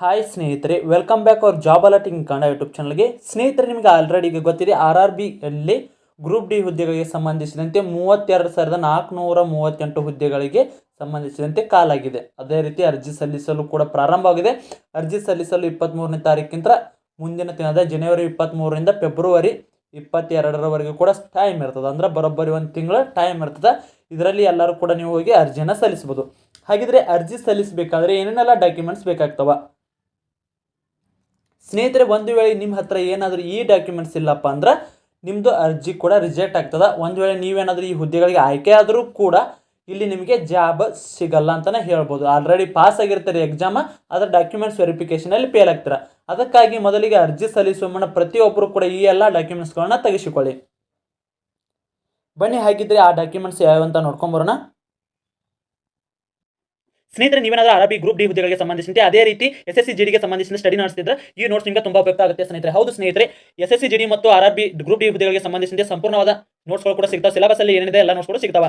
Hi ಸ್ನೇಹಿತರೆ. Welcome back ಅವ್ರ job alerting Kannada YouTube ಚಾನಲ್ಗೆ ಸ್ನೇಹಿತರೆ, ನಿಮಗೆ ಆಲ್ರೆಡಿ ಈಗ ಗೊತ್ತಿದೆ ಆರ್ ಆರ್ ಬಿ ಅಲ್ಲಿ ಗ್ರೂಪ್ ಡಿ ಹುದ್ದೆಗಳಿಗೆ ಸಂಬಂಧಿಸಿದಂತೆ ಮೂವತ್ತೆರಡು ಸಾವಿರದ ನಾಲ್ಕುನೂರ ಮೂವತ್ತೆಂಟು ಹುದ್ದೆಗಳಿಗೆ ಸಂಬಂಧಿಸಿದಂತೆ ಕಾಲಾಗಿದೆ. ಅದೇ ರೀತಿ ಅರ್ಜಿ ಸಲ್ಲಿಸಲು ಕೂಡ ಪ್ರಾರಂಭವಾಗಿದೆ ಅರ್ಜಿ ಸಲ್ಲಿಸಲು ಇಪ್ಪತ್ತ್ಮೂರನೇ ತಾರೀಕಿಂತ ಮುಂದಿನ ದಿನದ ಜನವರಿ ಇಪ್ಪತ್ತ್ಮೂರರಿಂದ ಫೆಬ್ರವರಿ ಇಪ್ಪತ್ತೆರಡರವರೆಗೂ ಕೂಡ ಟೈಮ್ ಇರ್ತದೆ. ಅಂದ್ರೆ ಬರೋಬ್ಬರಿ ಒಂದು ತಿಂಗಳ ಟೈಮ್ ಇರ್ತದೆ. ಇದರಲ್ಲಿ ಎಲ್ಲರೂ ಕೂಡ ನೀವು ಹೋಗಿ ಅರ್ಜಿಯನ್ನು ಸಲ್ಲಿಸ್ಬೋದು ಹಾಗಿದ್ರೆ ಅರ್ಜಿ ಸಲ್ಲಿಸಬೇಕಾದ್ರೆ ಏನೇನೆಲ್ಲ ಡಾಕ್ಯುಮೆಂಟ್ಸ್ ಬೇಕಾಗ್ತವ? ಸ್ನೇಹಿತರೆ, ಒಂದು ವೇಳೆ ನಿಮ್ಮ ಹತ್ರ ಏನಾದರೂ ಈ ಡಾಕ್ಯುಮೆಂಟ್ಸ್ ಇಲ್ಲಪ್ಪ ಅಂದ್ರೆ ನಿಮ್ಮದು ಅರ್ಜಿ ಕೂಡ ರಿಜೆಕ್ಟ್ ಆಗ್ತದೆ. ಒಂದು ವೇಳೆ ನೀವೇನಾದರೂ ಈ ಹುದ್ದೆಗಳಿಗೆ ಆಯ್ಕೆ ಆದರೂ ಕೂಡ ಇಲ್ಲಿ ನಿಮಗೆ ಜಾಬ್ ಸಿಗಲ್ಲ ಅಂತಲೇ ಹೇಳ್ಬೋದು. ಆಲ್ರೆಡಿ ಪಾಸ್ ಆಗಿರ್ತಾರೆ ಎಕ್ಸಾಮ ಅದರ ಡಾಕ್ಯುಮೆಂಟ್ಸ್ ವೆರಿಫಿಕೇಷನಲ್ಲಿ ಫೇಲ್ ಆಗ್ತಾರೆ. ಅದಕ್ಕಾಗಿ ಮೊದಲಿಗೆ ಅರ್ಜಿ ಸಲ್ಲಿಸುವ ಮುನ್ನ ಪ್ರತಿಯೊಬ್ಬರು ಕೂಡ ಈ ಎಲ್ಲ ಡಾಕ್ಯುಮೆಂಟ್ಸ್ಗಳನ್ನ ತೆಗೆಸಿಕೊಳ್ಳಿ. ಬನ್ನಿ, ಹಾಗಿದ್ರೆ ಆ ಡಾಕ್ಯುಮೆಂಟ್ಸ್ ಯಾವ ಅಂತ ನೋಡ್ಕೊಂಬರೋಣ ಸ್ನೇಹಿತರೆ, ನೀವೇನಾದ್ರೂ ಅರಬಿ ಗ್ರೂಪ್ ಡಿ ಹುದ್ದೆಗಳಿಗೆ ಸಂಬಂಧಿಸಿದಂತೆ ಅದೇ ರೀತಿ ಎಸ್ ಎಸ್ ಸಿ ಜಿಡಿಗೆ ಸಂಬಂಧಿಸಿದ ಸ್ಟಡಿ ನಡೆಸಿದ್ರೆ ಈ ನೋಟ್ಸ್ ನಿಮಗೆ ತುಂಬಾ ಉಪಯುಕ್ತ ಆಗುತ್ತೆ ಸ್ನೇಹಿತರೆ. ಹೌದು ಸ್ನೇಹಿತರೆ ಎಸ್ ಎಸ್ ಜಿಡಿ ಮತ್ತು ಆರ್ ಗ್ರೂಪ್ ಡಿ ಹುದ್ದೆಗಳಿಗೆ ಸಂಬಂಧಿಸಿದಂತೆ ಸಂಪೂರ್ಣವಾದ ನೋಟ್ಸ್ಗಳು ಕೂಡ ಸಿಗ್ತಾವೆ. ಸಿಲಬಸ್ ಅಲ್ಲಿ ಏನಿದೆ ಎಲ್ಲ ನೋಟ್ಸ್ ಕೂಡ ಸಿಗ್ತಾವ.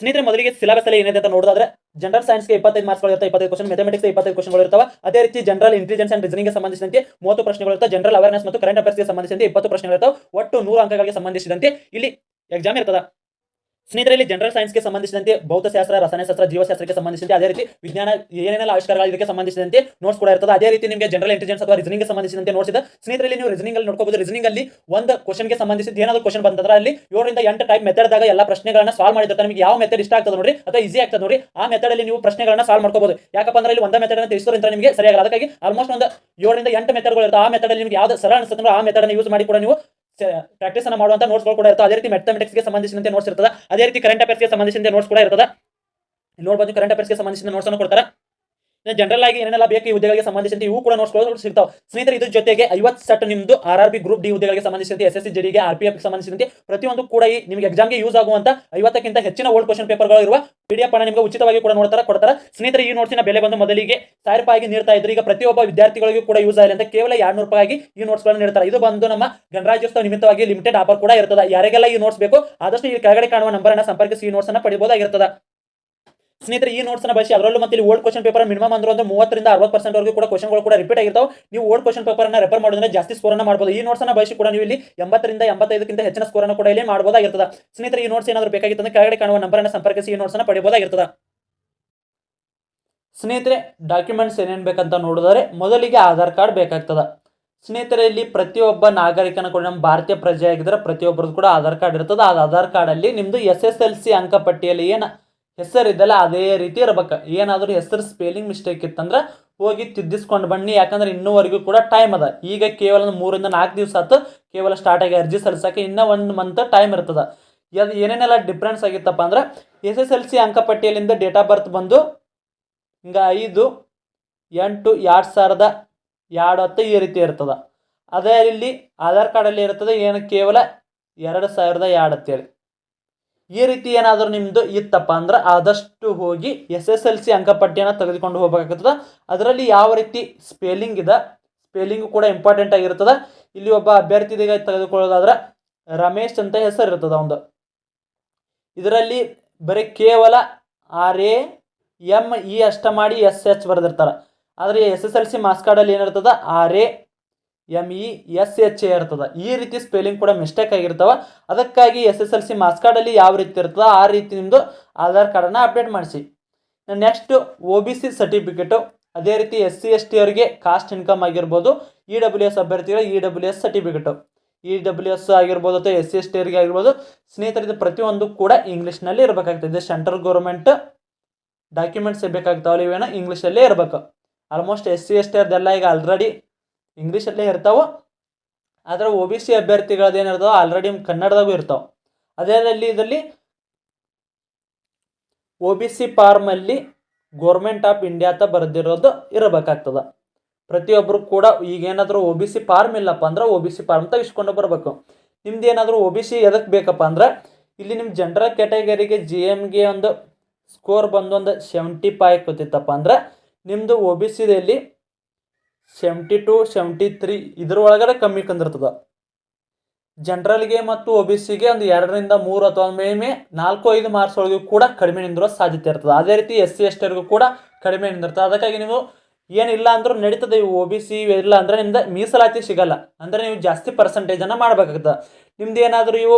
ಸ್ನೇಹಿತರೆ, ಮೊದಲಿಗೆ ಸಿಲಬಸ್ ಅಲ್ಲಿ ಏನಿದೆ ಅಂತ ನೋಡಿದ್ರೆ ಜನರಲ್ ಸೈನ್ಸ್ಗೆ ಇಪ್ಪತ್ತೈದು ಮಾರ್ಕ್ಸ್ಗಳು ಇರುತ್ತೆ, ಇಪ್ಪತ್ತೈದು ಕ್ವಶನ್ ಮ್ಯಾಥಮೆಟಿಕ್ಸ್ ಇಪ್ಪತ್ತೈದು ಕ್ವಶನ್ಗಳು ಇರ್ತಾವೆ. ಅದೇ ರೀತಿ ಜನರಲ್ ಇಂಟೆಲಿಜೆನ್ಸ್ ಅಂಡ್ ರೀಸನಿಂಗ್ ಸಂಬಂಧಿಸಿದಂತೆ ಮೂವತ್ತು ಪ್ರಶ್ನೆಗಳು ಇರ್ತಾವೆ. ಜನರಲ್ ಅವೇರ್ನೆಸ್ ಮತ್ತು ಕರೆಂಟ್ ಅಫೇರ್ಸ್ಗೆ ಸಂಬಂಧಿಸಿದಂತೆ ಇಪ್ಪತ್ತು ಪ್ರಶ್ನೆಗಳು ಇರ್ತಾವೆ. ಒಟ್ಟು ನೂರು ಅಂಕಗಳಿಗೆ ಸಂಬಂಧಿಸಿದಂತೆ ಇಲ್ಲಿ ಎಕ್ಸಾಮ್ ಇರ್ತದೆ. ಸ್ನೇಹಿತರಲ್ಲಿ ಜನರಲ್ ಸೈನ್ಸ್ಗೆ ಸಂಬಂಧಿಸಿದಂತೆ, ಭೌತಶಾಸ್ತ್ರ, ರಸಾಯನಶಾಸ್ತ್ರ, ಜೀವಶಾಸ್ತ್ರಕ್ಕೆ ಸಂಬಂಧಿಸಿದಂತೆ, ಅದೇ ರೀತಿ ವಿಜ್ಞಾನ, ಏನೇನೆಲ್ಲ ಆವಿಷ್ಕಾರಗಳು ಇದಕ್ಕೆ ಸಂಬಂಧಿಸಿದಂತೆ ನೋಟ್ಸ್ ಕೂಡ ಇರ್ತದೆ, ಅದೇ ರೀತಿ ನಿಮಗೆ ಜನರಲ್ ಇಂಟೆಲಿಜೆನ್ಸ್ ಅಥವಾ ರೀಸನಿಂಗ್ ಸಂಬಂಧಿಸಿದಂತೆ ನೋಟ್ಸ್ ಇದೆ ಸ್ನೇಹಿತರಲ್ಲಿ ನೀವು ರೀಸನಿಂಗ್ ಅಲ್ಲಿ ನೋಡ್ಕೋಬಹುದು ರೀಸನಿಂಗ್ ಅಲ್ಲಿ ಒಂದು ಕ್ವಶನ್ಗೆ ಸಂಬಂಧಿಸಿದ ಏನಾದ್ರು ಕ್ವಶನ್ ಬಂತಂದ್ರೆ ಅಲ್ಲಿ ಏಳರಿಂದ ಎಂಟು ಟೈಪ್ ಮೆಥಡ್ದಾಗ ಎಲ್ಲ ಪ್ರಶ್ನೆಗಳನ್ನ ಸಾಲ್ವ್ ಮಾಡಿದ್ರೆ ನಿಮಗೆ ಯಾವ ಮೆಥಡ್ ಇಷ್ಟ ಆಗ್ತದೆ ನೋಡಿ ಅಥವಾ ಈಸಿ ಆಗ್ತದೆ ನೋಡಿ ಆ ಮೆಥಡ್ ಅಲ್ಲಿ ನೀವು ಪ್ರಶ್ನೆಗಳನ್ನ ಸಾಲ್ವ್ ಮಾಡ್ಕೋಬಹುದು ಯಾಕಪ್ಪ ಅಂದ್ರೆ ಇಲ್ಲಿ ಒಂದ ಮೆಥಡ್ ತಿಳಿಸೋದ್ರಿಂದ ನಿಮಗೆ ಸರಿಯಾಗಲ್ಲ. ಅದಕ್ಕಾಗಿ ಆಲ್ಮೋಸ್ಟ್ ಒಂದು ಏಳರಿಂದ ಎಂಟು ಮೆಥಡ್ಗಳು ಇರ್ತವೆ. ಆ ಮೆಥಡ್ ನಿಮಗೆ ಯಾವ್ದು ಸರಳ ಅನಿಸುತ್ತೆ ಆ ಮೆಥಡ್ ಯೂಸ್ ಮಾಡಿ ಕೂಡ ನೀವು ಪ್ರಾಕ್ಟೀಸ್ ಅನ್ನ ಮಾಡುವಂತ ನೋಟ್ಸ್ ಕೂಡ ಇರ್ತದೆ ಅದೇ ರೀತಿ ಮ್ಯಾಥಮೆಟಿಕ್ಸ್ಗೆ ಸಂಬಂಧಿಸಿದಂತೆ ನೋಟ್ಸ್ ಇರ್ತದೆ. ಅದೇ ರೀತಿ ಕರೆಂಟ್ ಅಫೇರ್ಸ್ಗೆ ಸಂಬಂಧಿಸಿದಂತೆ ನೋಟ್ಸ್ ಕೂಡ ಇರ್ತದೆ. ನೋಡ್ಬೋದು ಕರೆಂಟ್ ಅಫೇರ್ಸ್ಗೆ ಸಂಬಂಧಿಸಿದ ನೋಟ್ಸ್ ಅನ್ನು ಕೊಡ್ತಾರೆ. ಜನರಲ್ ಆಗಿ ಏನೆಲ್ಲ ಬೇಕು ಈ ಹುದ್ದೆಗಳಿಗೆ ಸಂಬಂಧಿಸಿದಂತೆ ಇವು ಕೂಡ ನೋಟ್ಸ್ಗಳು ಸಿಗ್ತಾವೆ. ಸ್ನೇಹಿತರೆ, ಇದ್ರ ಜೊತೆಗೆ ಐವತ್ತು ಸೆಟ್ ನಿಮ್ದು R R B group D ಹುದ್ದೆಗಳಿಗೆ ಸಂಬಂಧಿಸಿದಂತೆ ಎಸ್ ಎಸ್ ಸಿ ಜಿಡಿಗೆ ಆರ್ ಪಿ ಎಫ್ ಸಂಬಂಧಿಸಿದಂತೆ ಪ್ರತಿಯೊಂದು ಕೂಡ ಈ ನಿಮಗೆ ಎಕ್ಸಾಮ್ಗೆ ಯೂಸ್ ಆಗುವಂತ ಐವತ್ತಕ್ಕಿಂತ ಹೆಚ್ಚಿನ ಓಲ್ಡ್ ಕ್ವಶನ್ ಪೇಪರ್ಗಳು ಇರುವ ಪಿಡಿಎಫ್ ಪಣ ನಿಮಗೆ ಉಚಿತವಾಗಿ ಕೂಡ ನೋಡ್ತಾರೆ, ಕೊಡ್ತಾರೆ. ಸ್ನೇಹಿತರೆ, ಈ ನೋಟ್ಸಿನ ಬೆಲೆ ಬಂದು ಮೊದಲಿಗೆ ಸಾವಿರ ರೂಪಾಯಿಗೆ ನೀಡ್ತಾ ಇದ್ರು. ಈಗ ಪ್ರತಿಯೊಬ್ಬ ವಿದ್ಯಾರ್ಥಿಗಳಿಗೂ ಕೂಡ ಯೂಸ್ ಆಗಲಿ ಅಂತ ಕೇವಲ ಎರಡ್ನೂರು ರೂಪಾಯಿಗೆ ಈ ನೋಟ್ಸ್ಗಳನ್ನು ನೀಡ್ತಾರೆ. ಇದು ಬಂದು ನಮ್ಮ ಗಣರಾಜ್ಯೋತ್ಸವ ನಿಮಿತ್ತವಾಗಿ ಲಿಮಿಟೆಡ್ ಆಫರ್ ಕೂಡ ಇರ್ತದೆ. ಯಾರಿಗೆಲ್ಲ ಈ ನೋಟ್ಸ್ ಬೇಕು, ಆದಷ್ಟು ಈ ಕೆಳಗಡೆ ಕಾಣುವ ನಂಬರ್ ಅನ್ನ ಸಂಪರ್ಕಿಸಿ ಈ ನೋಟ್ಸ್ ಅನ್ನ ಪಡಿಬಹುದಾಗಿರ್ತದೆ ಸ್ನೇಹಿತರೆ, ಈ ನೋಟ್ಸ್ ಅನ್ನ ಬಳಸಿ ಅದರಲ್ಲೂ ಮತ್ತೆ ಇಲ್ಲಿ ಓಲ್ಡ್ ಕ್ವಶನ್ ಪೇಪರ್ ಮಿನಿಮಮ್ ಅಂದ್ರೆ ಒಂದು ಮೂವತ್ತರಿಂದ ಅರವತ್ತು ಪರ್ಸೆಂಟ್ ವರೆಗೂ ಕೂಡ ಕ್ವಶನ್ಗಳು ಕೂಡ ರಿಪೀಟ್ ಆಗಿರ್ತಾವೆ. ನೀವು ಓಲ್ಡ್ ಕ್ವಶನ್ ಪೇಪರ್ ಅನ್ನ ರೆಫರ್ ಮಾಡೋದ್ರೆ ಜಾಸ್ತಿ ಸ್ಕೋರ್ ಅನ್ನ ಮಾಡಬಹುದು ಈ ನೋಟ್ಸ್ ಅನ್ನ ಬಳಸಿ ಕೂಡ ನೀವು ಇಲ್ಲಿ ಎಂಬತ್ತರಿಂದ ಎಂಬತ್ತೈದಕ್ಕಿಂತ ಹೆಚ್ಚಿನ ಸ್ಕೋರ್ ಅನ್ನು ಕೂಡ ಇಲ್ಲಿ ಮಾಡಬಹುದಾಗಿರ್ತದೆ ಸ್ನೇಹಿತರೆ, ಈ ನೋಟ್ಸ್ ಏನಾದರೂ ಬೇಕಾಗಿತ್ತು ಕೆಳಗಡೆ ಕಾಣುವ ನಂಬರ್ ಅನ್ನ ಸಂಪರ್ಕಿಸಿ ಈ ನೋಟ್ಸ್ ಅನ್ನ ಪಡಿಬಹುದಾಗಿರ್ತದೆ ಸ್ನೇಹಿತರೆ ಡಾಕ್ಯುಮೆಂಟ್ಸ್ ಏನೇನು ಬೇಕಂತ ನೋಡಿದರೆ ಮೊದಲಿಗೆ ಆಧಾರ್ ಕಾರ್ಡ್ ಬೇಕಾಗ್ತದೆ. ಸ್ನೇಹಿತರೆ, ಇಲ್ಲಿ ಪ್ರತಿಯೊಬ್ಬ ನಾಗರಿಕನ ಕೂಡ ನಮ್ಮ ಭಾರತೀಯ ಪ್ರಜೆ ಆಗಿದ್ರೆ ಪ್ರತಿಯೊಬ್ಬರದ್ದು ಕೂಡ ಆಧಾರ್ ಕಾರ್ಡ್ ಇರ್ತದೆ. ಆ ಆಧಾರ್ ಕಾರ್ಡಲ್ಲಿ ನಿಮ್ಮದು ಎಸ್ ಎಸ್ ಎಲ್ ಸಿ ಅಂಕಪಟ್ಟಿಯಲ್ಲಿ ಏನು ಹೆಸರಿದ್ದಲ್ಲ ಅದೇ ರೀತಿ ಇರ್ಬೇಕು. ಏನಾದರೂ ಹೆಸರು ಸ್ಪೆಲ್ಲಿಂಗ್ ಮಿಸ್ಟೇಕ್ ಇತ್ತಂದ್ರೆ ಹೋಗಿ ತಿದ್ದಿಸ್ಕೊಂಡು ಬನ್ನಿ. ಯಾಕಂದ್ರೆ ಇನ್ನೂವರೆಗೂ ಕೂಡ ಟೈಮ್ ಅದ. ಈಗ ಕೇವಲ ಮೂರಿಂದ ನಾಲ್ಕು ದಿವಸ ಆತು. ಕೇವಲ ಸ್ಟಾರ್ಟ್ ಆಗಿ ಅರ್ಜಿ ಸಲ್ಲಿಸೋಕೆ ಇನ್ನೂ ಒಂದು ಮಂತ್ ಟೈಮ್ ಇರ್ತದೆ. ಅದು ಏನೇನೆಲ್ಲ ಡಿಫ್ರೆನ್ಸ್ ಆಗಿತ್ತಪ್ಪ ಅಂದ್ರೆ ಎಸ್ ಎಸ್ ಎಲ್ ಸಿ ಅಂಕಪಟ್ಟಿಯಲ್ಲಿಂದ ಡೇಟ್ ಆಫ್ ಬರ್ತ್ ಬಂದು ಹಿಂಗೆ ಐದು, ಎಂಟು, ಎರಡು ಸಾವಿರದ ಎರಡು ಹತ್ತು ಈ ರೀತಿ ಇರ್ತದೆ. ಅದೇ ಇಲ್ಲಿ ಆಧಾರ್ ಕಾರ್ಡಲ್ಲಿ ಇರ್ತದೆ. ಏನು ಕೇವಲ ಎರಡು ಸಾವಿರದ ಎರಡು ಅಂತೇಳಿ ಈ ರೀತಿ ಏನಾದರೂ ನಿಮ್ಮದು ಇತ್ತಪ್ಪ ಅಂದ್ರೆ ಆದಷ್ಟು ಹೋಗಿ ಎಸ್ ಎಸ್ ಎಲ್ ಸಿ ಅಂಕಪಟ್ಟಿಯನ್ನು ತೆಗೆದುಕೊಂಡು ಹೋಗಬೇಕಾಗ್ತದೆ. ಅದರಲ್ಲಿ ಯಾವ ರೀತಿ ಸ್ಪೆಲ್ಲಿಂಗ್ ಇದೆ ಸ್ಪೆಲ್ಲಿಂಗು ಕೂಡ ಇಂಪಾರ್ಟೆಂಟ್ ಆಗಿರ್ತದೆ. ಇಲ್ಲಿ ಒಬ್ಬ ಅಭ್ಯರ್ಥಿಗೆ ತೆಗೆದುಕೊಳ್ಳೋದಾದ್ರೆ ರಮೇಶ್ ಅಂತ ಹೆಸರು ಇರ್ತದೆ ಒಂದು. ಇದರಲ್ಲಿ ಬರೀ ಕೇವಲ ಆರ್ ಎ ಎಂ ಇ ಅಷ್ಟ ಮಾಡಿ ಎಸ್ ಎಚ್ ಬರೆದಿರ್ತಾರೆ. ಆದರೆ ಎಸ್ ಎಸ್ ಎಲ್ ಸಿ ಮಾಸ್ಕಾರ್ಡಲ್ಲಿ ಕಾರ್ಡಲ್ಲಿ ಏನಿರ್ತದೆ? R A M E S H A ಇರ್ತದೆ. ಈ ರೀತಿ ಸ್ಪೆಲ್ಲಿಂಗ್ ಕೂಡ ಮಿಸ್ಟೇಕ್ ಆಗಿರ್ತವೆ. ಅದಕ್ಕಾಗಿ S S L C marks ಕಾರ್ಡಲ್ಲಿ ಯಾವ ರೀತಿ ಇರ್ತದೆ, ಆ ರೀತಿ ನಿಮ್ಮದು ಆಧಾರ್ ಕಾರ್ಡನ್ನು ಅಪ್ಡೇಟ್ ಮಾಡಿಸಿ. Next O B C certificate ಅದೇ ರೀತಿ ಎಸ್ ಸಿ ಎಸ್ ಟಿ ಅವರಿಗೆ ಕಾಸ್ಟ್ ಇನ್ಕಮ್ ಆಗಿರ್ಬೋದು. ಇ ಡಬ್ಲ್ಯೂ ಎಸ್ ಅಭ್ಯರ್ಥಿಗಳ E W S certificate E W S ಆಗಿರ್ಬೋದು ಅಥವಾ ಎಸ್ ಸಿ ಎಸ್ ಟಿ ಅವರಿಗೆ ಆಗಿರ್ಬೋದು, ಸ್ನೇಹಿತರಿಂದ ಪ್ರತಿಯೊಂದು ಕೂಡ ಇಂಗ್ಲೀಷ್ನಲ್ಲಿ ಇರಬೇಕಾಗ್ತದೆ. ಸೆಂಟ್ರಲ್ ಗೌರ್ಮೆಂಟ್ ಡಾಕ್ಯುಮೆಂಟ್ಸ್ ಬೇಕಾಗ್ತಾವಲ್ಲ ಇವೇನೋ ಇಂಗ್ಲೀಷಲ್ಲೇ ಇರಬೇಕು. Almost S C S T ಅವ್ರದ್ದೆಲ್ಲ ಈಗ ಆಲ್ರೆಡಿ ಇಂಗ್ಲೀಷಲ್ಲೇ ಇರ್ತಾವೆ, ಆದರೆ ಒ ಬಿ ಸಿ ಅಭ್ಯರ್ಥಿಗಳದ್ದು ಏನಿರ್ತಾವೆ ಆಲ್ರೆಡಿ ಕನ್ನಡದಾಗು ಇರ್ತಾವೆ. ಅದೇ ಇದರಲ್ಲಿ ಒ ಬಿ ಸಿ ಫಾರ್ಮಲ್ಲಿ ಗೋರ್ಮೆಂಟ್ ಆಫ್ ಇಂಡಿಯಾ ಅಂತ ಬರೆದಿರೋದು ಇರಬೇಕಾಗ್ತದೆ. ಪ್ರತಿಯೊಬ್ಬರು ಕೂಡ ಈಗೇನಾದರೂ ಒ ಬಿ ಸಿ ಫಾರ್ಮ್ ಇಲ್ಲಪ್ಪ ಅಂದ್ರೆ ಒ ಬಿ ಸಿ ಫಾರ್ಮ್ ತೆಗಿಸ್ಕೊಂಡು ಬರಬೇಕು. ನಿಮ್ದು ಏನಾದರೂ ಒ ಬಿ ಸಿ ಎದಕ್ಕೆ ಬೇಕಪ್ಪ ಅಂದ್ರೆ ಇಲ್ಲಿ ನಿಮ್ಮ ಜನರಲ್ ಕ್ಯಾಟಗರಿಗೆ ಜಿ ಎಮ್ಗೆ ಒಂದು ಸ್ಕೋರ್ ಬಂದು ಒಂದು ಸೆವೆಂಟಿ ಫೈವ್ ಕೂತಿತ್ತಪ್ಪ ಅಂದ್ರೆ ನಿಮ್ಮದು ಒ ಬಿ ಸಿದಲ್ಲಿ ಸೆವೆಂಟಿ ಟು ಸೆವೆಂಟಿ ತ್ರೀ ಇದ್ರ ಒಳಗಡೆ ಕಮ್ಮಿ ಕಂದಿರ್ತದೆ ಜನರಲ್ಗೆ ಮತ್ತು ಒ ಬಿ ಸಿಗೆ ಒಂದು ಎರಡರಿಂದ ಮೂರು ಅಥವಾ ಮೇಮೆ ನಾಲ್ಕು, ಐದು ಮಾರ್ಕ್ಸ್ ಒಳಗೂ ಕೂಡ ಕಡಿಮೆ ನಿಂದಿರೋ ಸಾಧ್ಯತೆ ಇರ್ತದೆ. ಅದೇ ರೀತಿ ಎಸ್ ಸಿ ಎಸ್ ಕೂಡ ಕಡಿಮೆ ನಿಂದಿರ್ತದೆ. ಅದಕ್ಕಾಗಿ ನೀವು ಏನಿಲ್ಲ ಅಂದರೂ ನಡೀತದೆ. ಇವು ಒ ಬಿ ಸಿ ಇಲ್ಲ ಅಂದ್ರೆ ನಿಮ್ದು ಮೀಸಲಾತಿ ಸಿಗಲ್ಲ. ಅಂದರೆ ನೀವು ಜಾಸ್ತಿ ಪರ್ಸೆಂಟೇಜನ್ನು ಮಾಡಬೇಕಾಗ್ತದೆ. ನಿಮ್ದು ಏನಾದರೂ ಇವು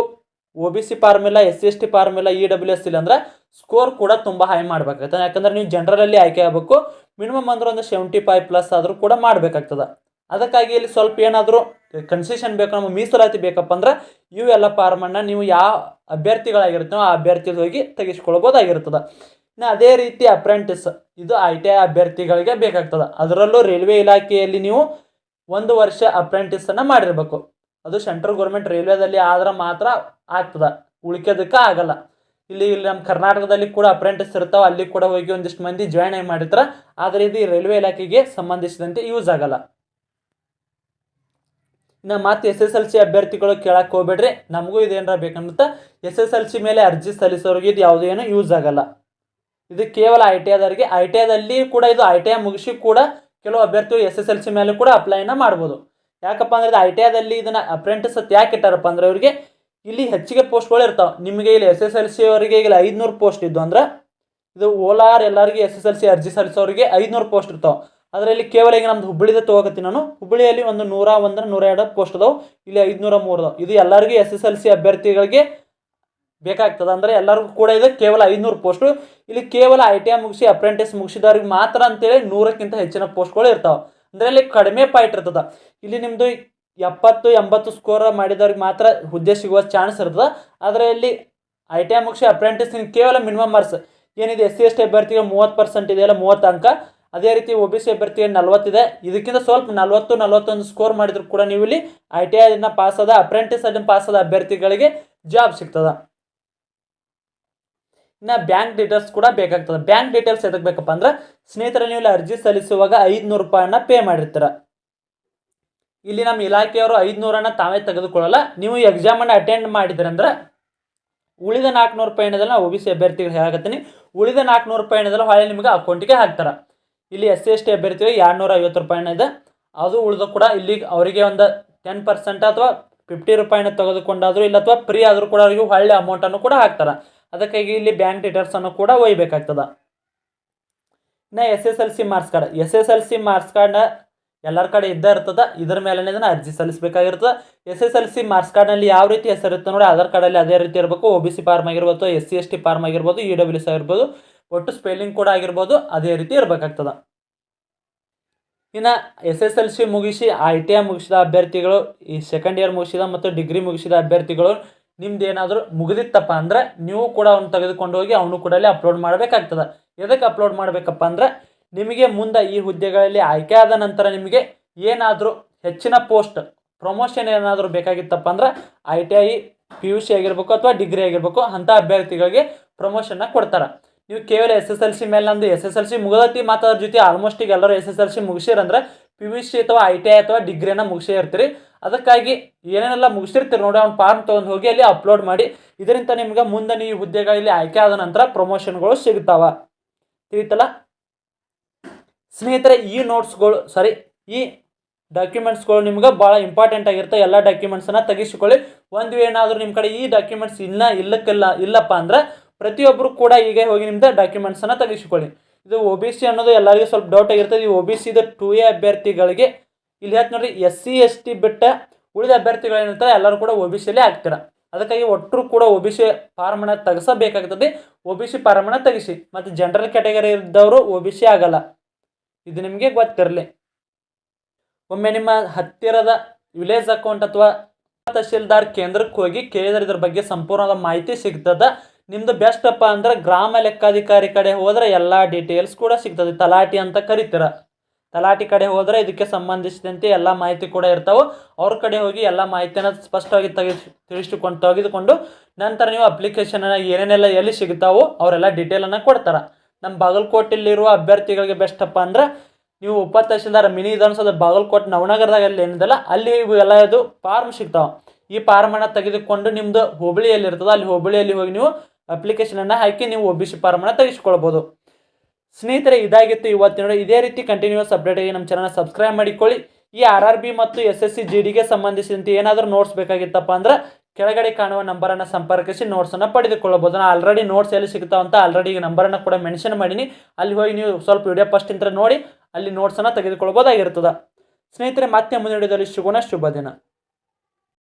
ಒ ಬಿ ಸಿ ಫಾರ್ಮಿಲ್ಲ ಎಸ್ ಸಿ ಎಸ್ ಟಿ ಫಾರ್ಮಿಲ್ಲ ಇ ಡಬ್ಲ್ಯೂ ಎಸ್ ಇಲ್ಲ ಅಂದ್ರೆ ಸ್ಕೋರ್ ಕೂಡ ತುಂಬ ಹೈ ಮಾಡಬೇಕಾಗ್ತದೆ. ಯಾಕಂದ್ರೆ ನೀವು ಜನರಲಲ್ಲಿ ಆಯ್ಕೆ ಆಗಬೇಕು. ಮಿನಿಮಮ್ ಅಂದ್ರೆ ಒಂದು ಸೆವೆಂಟಿ ಫೈವ್ ಪ್ಲಸ್ ಆದರೂ ಕೂಡ ಮಾಡಬೇಕಾಗ್ತದೆ. ಅದಕ್ಕಾಗಿ ಇಲ್ಲಿ ಸ್ವಲ್ಪ ಏನಾದರೂ ಕನ್ಸೆಷನ್ ಬೇಕು ನಮ್ಮ ಮೀಸಲಾತಿ ಬೇಕಪ್ಪ ಅಂದ್ರೆ ಇವೆಲ್ಲ ಫಾರ್ಮನ್ನು ನೀವು ಯಾವ ಅಭ್ಯರ್ಥಿಗಳಾಗಿರ್ತೀವೋ ಆ ಅಭ್ಯರ್ಥಿಗಳು ಹೋಗಿ ತೆಗೆಸ್ಕೊಳ್ಬೋದಾಗಿರ್ತದೆ. ಇನ್ನು ಅದೇ ರೀತಿ ಅಪ್ರೆಂಟಿಸ್ ಇದು ಐ ಟಿ ಐ ಅಭ್ಯರ್ಥಿಗಳಿಗೆ ಬೇಕಾಗ್ತದೆ. ಅದರಲ್ಲೂ ರೈಲ್ವೆ ಇಲಾಖೆಯಲ್ಲಿ ನೀವು ಒಂದು ವರ್ಷ ಅಪ್ರೆಂಟಿಸನ್ನು ಮಾಡಿರಬೇಕು. ಅದು ಸೆಂಟ್ರಲ್ ಗೌರ್ಮೆಂಟ್ ರೈಲ್ವೆದಲ್ಲಿ ಆದ್ರೆ ಮಾತ್ರ ಆಗ್ತದೆ. ಉಳ್ಕೋದಕ್ಕೆ ಆಗಲ್ಲ. ಇಲ್ಲಿ ಇಲ್ಲಿ ನಮ್ಮ ಕರ್ನಾಟಕದಲ್ಲಿ ಕೂಡ ಅಪ್ರೆಂಟಿಸ್ ಇರ್ತಾವೆ, ಅಲ್ಲಿ ಕೂಡ ಹೋಗಿ ಒಂದಿಷ್ಟು ಮಂದಿ ಜಾಯ್ನ್ ಮಾಡಿರ್ತಾರೆ. ಆದರೆ ಇದು ರೈಲ್ವೆ ಇಲಾಖೆಗೆ ಸಂಬಂಧಿಸಿದಂತೆ ಯೂಸ್ ಆಗಲ್ಲ. ಇನ್ನು ಮತ್ತೆ ಎಸ್ ಎಸ್ ಎಲ್ ಸಿ ಅಭ್ಯರ್ಥಿಗಳು ಕೇಳಕ್ಕೆ ಹೋಗ್ಬೇಡ್ರಿ. ನಮಗೂ ಇದೇನಾರ ಬೇಕಂತ ಎಸ್ ಎಸ್ ಎಲ್ ಸಿ ಮೇಲೆ ಅರ್ಜಿ ಸಲ್ಲಿಸೋರಿಗೆ ಇದು ಏನು ಯೂಸ್ ಆಗಲ್ಲ. ಇದು ಕೇವಲ ಐ ಟಿ ಐದವರಿಗೆ ಐ ಟಿ ಐದಲ್ಲಿ ಕೂಡ ಇದು ಐ ಟಿ ಐ ಮುಗಿಸಿ ಕೂಡ ಕೆಲವು ಅಭ್ಯರ್ಥಿಗಳು ಎಸ್ ಎಸ್ ಎಲ್ ಸಿ ಮೇಲೆ ಕೂಡ ಅಪ್ಲೈನ ಮಾಡ್ಬೋದು. ಯಾಕಪ್ಪ ಅಂದ್ರೆ ಐ ಟಿ ಐದಲ್ಲಿ ಇದನ್ನ ಅಪ್ರೆಂಟಿಸ್ ಯಾಕೆ ಇಟ್ಟಾರಪ್ಪ ಅಂದ್ರೆ ಅವ್ರಿಗೆ ಇಲ್ಲಿ ಹೆಚ್ಚಿಗೆ ಪೋಸ್ಟ್ಗಳು ಇರ್ತಾವೆ. ನಿಮಗೆ ಇಲ್ಲಿ ಎಸ್ ಎಸ್ ಎಲ್ ಸಿ ಅವರಿಗೆ ಇಲ್ಲಿ ಐದುನೂರು ಪೋಸ್ಟ್ ಇದ್ದು ಅಂದ್ರೆ ಇದು ಓಲಾರ್ ಎಲ್ಲರಿಗೆ ಎಸ್ ಎಸ್ ಎಲ್ ಸಿ ಅರ್ಜಿ ಸಲ್ಲಿಸೋರಿಗೆ ಐದುನೂರು ಪೋಸ್ಟ್ ಇರ್ತಾವೆ. ಅದರಲ್ಲಿ ಕೇವಲ ಈಗ ನಮ್ದು ಹುಬ್ಬಳ್ಳಿದ ತೊಗೋಕತ್ತೀನಿ ನಾನು. ಹುಬ್ಬಳ್ಳಿಯಲ್ಲಿ ಒಂದು ನೂರ ಒಂದರ ನೂರ ಎರಡು ಪೋಸ್ಟ್ ಅದಾವೆ ಇಲ್ಲಿ ಐದುನೂರ ಮೂರು ಅದಾವೆ ಇದು ಎಲ್ಲರಿಗೂ ಎಸ್ ಎಸ್ ಎಲ್ ಸಿ ಅಭ್ಯರ್ಥಿಗಳಿಗೆ ಬೇಕಾಗ್ತದೆ ಅಂದರೆ ಎಲ್ಲರಿಗೂ ಕೂಡ ಇದೆ ಕೇವಲ ಐದುನೂರು ಪೋಸ್ಟು ಇಲ್ಲಿ ಕೇವಲ ಐ ಟಿ ಐ ಮುಗಿಸಿ ಅಪ್ರೆಂಟಿಸ್ ಮುಗಿಸಿದವ್ರಿಗೆ ಮಾತ್ರ ಅಂತೇಳಿ ನೂರಕ್ಕಿಂತ ಹೆಚ್ಚಿನ ಪೋಸ್ಟ್ಗಳು ಇರ್ತಾವೆ. ಅಂದರೆ ಇಲ್ಲಿ ಕಡಿಮೆ ಪಾಯಿಂಟ್ ಇರ್ತದೆ. ಇಲ್ಲಿ ನಿಮ್ಮದು ಎಪ್ಪತ್ತು, ಎಂಬತ್ತು ಸ್ಕೋರ್ ಮಾಡಿದವ್ರಿಗೆ ಮಾತ್ರ ಹುದ್ದೆ ಸಿಗುವ ಚಾನ್ಸ್ ಇರ್ತದೆ. ಆದರೆ ಇಲ್ಲಿ ಐ ಟಿ ಐ ಮುಗಿಸಿ ಅಪ್ರೆಂಟಿಸ್ ಕೇವಲ ಮಿನಿಮಮ್ ಮಾರ್ಕ್ಸ್ ಏನಿದೆ ಎಸ್ ಸಿ ಎಸ್ ಟಿ ಅಭ್ಯರ್ಥಿಗೆ ಮೂವತ್ತು ಪರ್ಸೆಂಟ್ ಇದೆಯಲ್ಲ ಮೂವತ್ತು ಅಂಕ. ಅದೇ ರೀತಿ ಒ ಬಿ ಸಿ ಅಭ್ಯರ್ಥಿಗೆ ನಲವತ್ತಿದೆ. ಇದಕ್ಕಿಂತ ಸ್ವಲ್ಪ ನಲ್ವತ್ತು, ನಲ್ವತ್ತೊಂದು ಸ್ಕೋರ್ ಮಾಡಿದ್ರು ಕೂಡ ನೀವು ಇಲ್ಲಿ ಐ ಟಿ ಐನ ಪಾಸ್ ಆದ ಅಪ್ರೆಂಟಿಸ್ ಪಾಸ್ ಆದ ಅಭ್ಯರ್ಥಿಗಳಿಗೆ ಜಾಬ್ ಸಿಗ್ತದೆ. ಇನ್ನು ಬ್ಯಾಂಕ್ ಡೀಟೇಲ್ಸ್ ಕೂಡ ಬೇಕಾಗ್ತದೆ. ಬ್ಯಾಂಕ್ ಡೀಟೇಲ್ಸ್ ಎದಕ್ಕೆ ಬೇಕಪ್ಪ ಅಂದ್ರೆ, ಸ್ನೇಹಿತರ ನೀವು ಅರ್ಜಿ ಸಲ್ಲಿಸುವಾಗ ಐದುನೂರು ರೂಪಾಯಿನ ಪೇ ಮಾಡಿರ್ತೀರ. ಇಲ್ಲಿ ನಮ್ಮ ಇಲಾಖೆಯವರು ಐದುನೂರನ್ನ ತಾವೇ ತೆಗೆದುಕೊಳ್ಳಲ್ಲ. ನೀವು ಎಕ್ಸಾಮನ್ನು ಅಟೆಂಡ್ ಮಾಡಿದ್ರೆ ಅಂದ್ರೆ ಉಳಿದ ನಾಲ್ಕುನೂರು ರೂಪಾಯಿ ಏನಿದೆಲ್ಲ ಒ ಬಿ ಸಿ ಅಭ್ಯರ್ಥಿಗಳು ಹೇಳಕತ್ತೀನಿ. ಉಳಿದ ನಾಲ್ಕುನೂರು ರೂಪಾಯಿ ಏನದಲ್ಲ ಹೊಳೆ ನಿಮಗೆ ಅಕೌಂಟಿಗೆ ಹಾಕ್ತಾರೆ. ಇಲ್ಲಿ ಎಸ್ ಸಿ ಎಸ್ ಟಿ ಅಭ್ಯರ್ಥಿಗಳಿಗೆ ಎರಡುನೂರ ಐವತ್ತು ರೂಪಾಯಿನ ಇದೆ. ಅದು ಉಳಿದು ಕೂಡ ಇಲ್ಲಿ ಅವರಿಗೆ ಒಂದು ಟೆನ್ ಪರ್ಸೆಂಟ್ ಅಥವಾ ಫಿಫ್ಟಿ ರೂಪಾಯಿನ ತೆಗೆದುಕೊಂಡಾದರೂ ಇಲ್ಲ ಅಥವಾ ಫ್ರೀ ಆದರೂ ಕೂಡ ಅವರಿಗೆ ಒಳ್ಳೆ ಅಮೌಂಟನ್ನು ಕೂಡ ಹಾಕ್ತಾರೆ. ಅದಕ್ಕಾಗಿ ಇಲ್ಲಿ ಬ್ಯಾಂಕ್ ಡೀಟೇಲ್ಸನ್ನು ಕೂಡ ಒಯ್ಬೇಕಾಗ್ತದೆ. ಇನ್ನು S S L C marks card S S L C marks ಕಾರ್ಡ್ನ ಎಲ್ಲರ ಕಡೆ ಇದ್ದೇ ಇರ್ತದೆ. ಇದ್ರ ಮೇಲೇ ಇದನ್ನು ಅರ್ಜಿ ಸಲ್ಲಿಸಬೇಕಾಗಿರ್ತದೆ. S S L C marks ಕಾರ್ಡ್ನಲ್ಲಿ ಯಾವ ರೀತಿ ಹೆಸರಿರುತ್ತೆ ನೋಡಿ, ಆಧಾರ್ ಕಾರ್ಡಲ್ಲಿ ಅದೇ ರೀತಿ ಇರಬೇಕು. ಒ ಬಿ ಸಿ ಫಾರ್ಮ್ ಆಗಿರ್ಬೋದು, S C, S T form ಆಗಿರ್ಬೋದು, ಇ ಡಬ್ಲ್ಯೂ ಸಿ ಆಗಿರ್ಬೋದು ಒಟ್ಟು ಸ್ಪೆಲ್ಲಿಂಗ್ ಕೂಡ ಆಗಿರ್ಬೋದು. ಅದೇ ರೀತಿ ಇರಬೇಕಾಗ್ತದೆ. ಇನ್ನು ಎಸ್ ಎಸ್ ಎಲ್ ಸಿ ಮುಗಿಸಿ, ಐ ಟಿ ಐ ಮುಗಿಸಿದ ಅಭ್ಯರ್ಥಿಗಳು, ಈ ಸೆಕೆಂಡ್ ಇಯರ್ ಮುಗಿಸಿದ ಮತ್ತು ಡಿಗ್ರಿ ಮುಗಿಸಿದ ಅಭ್ಯರ್ಥಿಗಳು, ನಿಮ್ದು ಏನಾದರೂ ಮುಗಿದಿತ್ತಪ್ಪ ಅಂದ್ರೆ, ನೀವು ಕೂಡ ಅವ್ನು ತೆಗೆದುಕೊಂಡು ಹೋಗಿ ಅವನು ಕೂಡ ಅಲ್ಲಿ ಅಪ್ಲೋಡ್ ಮಾಡಬೇಕಾಗ್ತದೆ. ಎದಕ್ಕೆ ಅಪ್ಲೋಡ್ ಮಾಡಬೇಕಪ್ಪ ಅಂದ್ರೆ ನಿಮಗೆ ಮುಂದೆ ಈ ಹುದ್ದೆಗಳಲ್ಲಿ ಆಯ್ಕೆ ಆದ ನಂತರ ನಿಮಗೆ ಏನಾದರೂ ಹೆಚ್ಚಿನ ಪೋಸ್ಟ್ ಪ್ರಮೋಷನ್ ಏನಾದರೂ ಬೇಕಾಗಿತ್ತಪ್ಪ ಅಂದ್ರೆ I T I P U C ಆಗಿರ್ಬೇಕು ಅಥವಾ ಡಿಗ್ರಿ ಆಗಿರ್ಬೇಕು, ಅಂಥ ಅಭ್ಯರ್ಥಿಗಳಿಗೆ ಪ್ರಮೋಷನ್ನ ಕೊಡ್ತಾರೆ. ನೀವು ಕೇವಲ ಎಸ್ ಎಸ್ ಎಲ್ ಸಿ ಮೇಲೆ ನಂದು ಎಸ್ ಎಸ್ ಎಲ್ ಸಿ ಮುಗದತಿ ಅದ್ರ ಜೊತೆ ಆಲ್ಮೋಸ್ಟ್ ಈಗ ಎಲ್ಲರೂ ಎಸ್ ಎಸ್ ಎಲ್ ಸಿ ಮುಗಿಸಿರಂದ್ರೆ ಪಿ ಯು ಸಿ ಅಥವಾ ಐ ಟಿ ಐ ಅಥವಾ ಡಿಗ್ರಿಯನ್ನು ಮುಗಿಸೇ ಇರ್ತೀರಿ. ಅದಕ್ಕಾಗಿ ಏನೇನೆಲ್ಲ ಮುಗಿಸಿರ್ತೀರಿ ನೋಡಿ, ಅವ್ನು ಫಾರ್ಮ್ ತೊಗೊಂಡು ಹೋಗಿ ಅಲ್ಲಿ ಅಪ್ಲೋಡ್ ಮಾಡಿ. ಇದರಿಂದ ನಿಮ್ಗೆ ಮುಂದೆ ನೀವು ಹುದ್ದೆಗಳಲ್ಲಿ ಆಯ್ಕೆ ಆದ ನಂತರ ಪ್ರಮೋಷನ್ಗಳು ಸಿಗ್ತಾವ. ತಿಳಿತಲ್ಲ? ಸ್ನೇಹಿತರೆ, ಈ ನೋಟ್ಸ್ಗಳು ಸಾರಿ ಈ ಡಾಕ್ಯುಮೆಂಟ್ಸ್ಗಳು ನಿಮ್ಗೆ ಭಾಳ ಇಂಪಾರ್ಟೆಂಟ್ ಆಗಿರುತ್ತೆ ಎಲ್ಲ ಡಾಕ್ಯುಮೆಂಟ್ಸನ್ನು ತೆಗಿಸಿಕೊಳ್ಳಿ. ಒಂದು ಏನಾದರೂ ನಿಮ್ಮ ಕಡೆ ಈ ಡಾಕ್ಯುಮೆಂಟ್ಸ್ ಇಲ್ಲ ಇಲ್ಲಕ್ಕೆಲ್ಲ, ಇಲ್ಲಪ್ಪ ಅಂದ್ರೆ ಪ್ರತಿಯೊಬ್ಬರು ಕೂಡ ಈಗ ಹೋಗಿ ನಿಮ್ದು ಡಾಕ್ಯುಮೆಂಟ್ಸನ್ನು ತೆಗಿಸಿಕೊಳ್ಳಿ. ಇದು ಒ ಬಿ ಸಿ ಅನ್ನೋದು ಎಲ್ಲರಿಗೂ ಸ್ವಲ್ಪ ಡೌಟ್ ಆಗಿರ್ತದೆ. ಈ ಒ ಬಿ ಸಿದು ಟು ಎ ಅಭ್ಯರ್ಥಿಗಳಿಗೆ, ಇಲ್ಲಿ ಹೇಳ್ತು ನೋಡ್ರಿ ಎಸ್ ಸಿ ಎಸ್ ಟಿ ಬಿಟ್ಟ ಉಳಿದ ಅಭ್ಯರ್ಥಿಗಳು ಏನಿರ್ತಾರೆ ಎಲ್ಲರೂ ಕೂಡ ಒ ಬಿ ಸಿಯಲ್ಲಿ ಆಗ್ತೀರ? ಅದಕ್ಕಾಗಿ ಒಟ್ಟರು ಕೂಡ ಒ ಬಿ ಸಿ ಫಾರ್ಮನ್ನು ತೆಗೆಸಬೇಕಾಗ್ತದೆ. ಒ ಬಿ ಸಿ ಫಾರ್ಮನ್ನ ತೆಗೆಸಿ. ಮತ್ತು ಜನರಲ್ ಕ್ಯಾಟಗರಿ ಇದ್ದವರು ಒ ಬಿ ಸಿ ಆಗಲ್ಲ. ಇದು ನಿಮಗೆ ಗೊತ್ತಿರಲಿ. ಒಮ್ಮೆ ನಿಮ್ಮ ಹತ್ತಿರದ ವಿಲೇಜ್ ಅಕೌಂಟ್ ಅಥವಾ ತಹಶೀಲ್ದಾರ್ ಕೇಂದ್ರಕ್ಕೆ ಹೋಗಿ ಕೇಳಿದ್ರೆ ಇದ್ರ ಬಗ್ಗೆ ಸಂಪೂರ್ಣವಾದ ಮಾಹಿತಿ ಸಿಗ್ತದೆ. ನಿಮ್ದು ಬೆಸ್ಟ್ ಅಪ್ಪ ಅಂದ್ರೆ ಗ್ರಾಮ ಲೆಕ್ಕಾಧಿಕಾರಿ ಕಡೆ ಹೋದ್ರೆ ಎಲ್ಲ ಡೀಟೇಲ್ಸ್ ಕೂಡ ಸಿಗ್ತದೆ. ತಲಾಟಿ ಅಂತ ಕರಿತೀರ. ತಲಾಟಿ ಕಡೆ ಹೋದ್ರೆ ಇದಕ್ಕೆ ಸಂಬಂಧಿಸಿದಂತೆ ಎಲ್ಲ ಮಾಹಿತಿ ಕೂಡ ಇರ್ತಾವೆ. ಅವ್ರ ಕಡೆ ಹೋಗಿ ಎಲ್ಲ ಮಾಹಿತಿನ ಸ್ಪಷ್ಟವಾಗಿ ತೆಗೆ ತಿಳಿಸಿಕೊಂಡು ತೆಗೆದುಕೊಂಡು ನಂತರ ನೀವು ಅಪ್ಲಿಕೇಶನ್ ಏನೇನೆಲ್ಲ ಎಲ್ಲಿ ಸಿಗ್ತಾವೋ ಅವರೆಲ್ಲ ಡೀಟೇಲನ್ನು ಕೊಡ್ತಾರೆ. ನಮ್ಮ ಬಾಗಲಕೋಟೆಯಲ್ಲಿರುವ ಅಭ್ಯರ್ಥಿಗಳಿಗೆ ಬೆಸ್ಟ್ ಅಪ್ಪ ಅಂದ್ರೆ ನೀವು ಉಪ ತಹಶೀಲ್ದಾರ್ ಮಿನಿ ವಿಧಾನಸೌಧ ಬಾಗಲಕೋಟೆ, ನವನಗರದಾಗ ಅಲ್ಲಿ ಏನಿದೆಲ್ಲ ಅಲ್ಲಿ ಇವೆಲ್ಲ ಇದು ಫಾರ್ಮ್ ಸಿಗ್ತಾವೆ. ಈ ಫಾರ್ಮನ್ನು ತೆಗೆದುಕೊಂಡು ನಿಮ್ಮದು ಹೋಬಳಿಯಲ್ಲಿ ಇರ್ತದೆ, ಅಲ್ಲಿ ಹೋಬಳಿಯಲ್ಲಿ ಹೋಗಿ ನೀವು ಅಪ್ಲಿಕೇಶನನ್ನು ಹಾಕಿ ನೀವು ಒ ಬಿ ಸಿ ಫಾರ್ಮನ್ನು ತೆಗೆಸ್ಕೊಳ್ಬೋದು. ಸ್ನೇಹಿತರೆ, ಇದಾಗಿತ್ತು ಇವತ್ತಿನ ಇದೇ ರೀತಿ ಕಂಟಿನ್ಯೂಸ್ ಅಪ್ಡೇಟಿಗೆ ನಮ್ಮ ಚಾನಲ್ ಸಬ್ಸ್ಕ್ರೈಬ್ ಮಾಡಿಕೊಳ್ಳಿ. ಈ ಆರ್ ಆರ್ ಬಿ ಮತ್ತು ಎಸ್ ಎಸ್ ಸಿ ಜಿ ಡಿಗೆ ಸಂಬಂಧಿಸಿದಂತೆ ಏನಾದರೂ ನೋಟ್ಸ್ ಬೇಕಾಗಿತ್ತಪ್ಪ ಅಂದ್ರೆ ಕೆಳಗಡೆ ಕಾಣುವ ನಂಬರನ್ನು ಸಂಪರ್ಕಿಸಿ ನೋಟ್ಸನ್ನು ಪಡೆದುಕೊಳ್ಳಬಹುದು. ನಾನು ಆಲ್ರೆಡಿ ನೋಟ್ಸ್ ಎಲ್ಲಿ ಸಿಗ್ತಾವ ಅಂತ ಆಲ್ರೆಡಿ ಈಗ ನಂಬರನ್ನು ಕೂಡ ಮೆನ್ಷನ್ ಮಾಡೀನಿ. ಅಲ್ಲಿ ಹೋಗಿ ನೀವು ಸ್ವಲ್ಪ ವಿಡಿಯೋ ಫಸ್ಟ್ ಇಂತ್ರ ನೋಡಿ, ಅಲ್ಲಿ ನೋಟ್ಸನ್ನು ತೆಗೆದುಕೊಳ್ಬೋದಾಗಿರ್ತದೆ. ಸ್ನೇಹಿತರೆ, ಮತ್ತೆ ಮುಂದಿನ ವಿಡಿಯೋದಲ್ಲಿ ಶುಭನ ಶುಭ ದಿನ.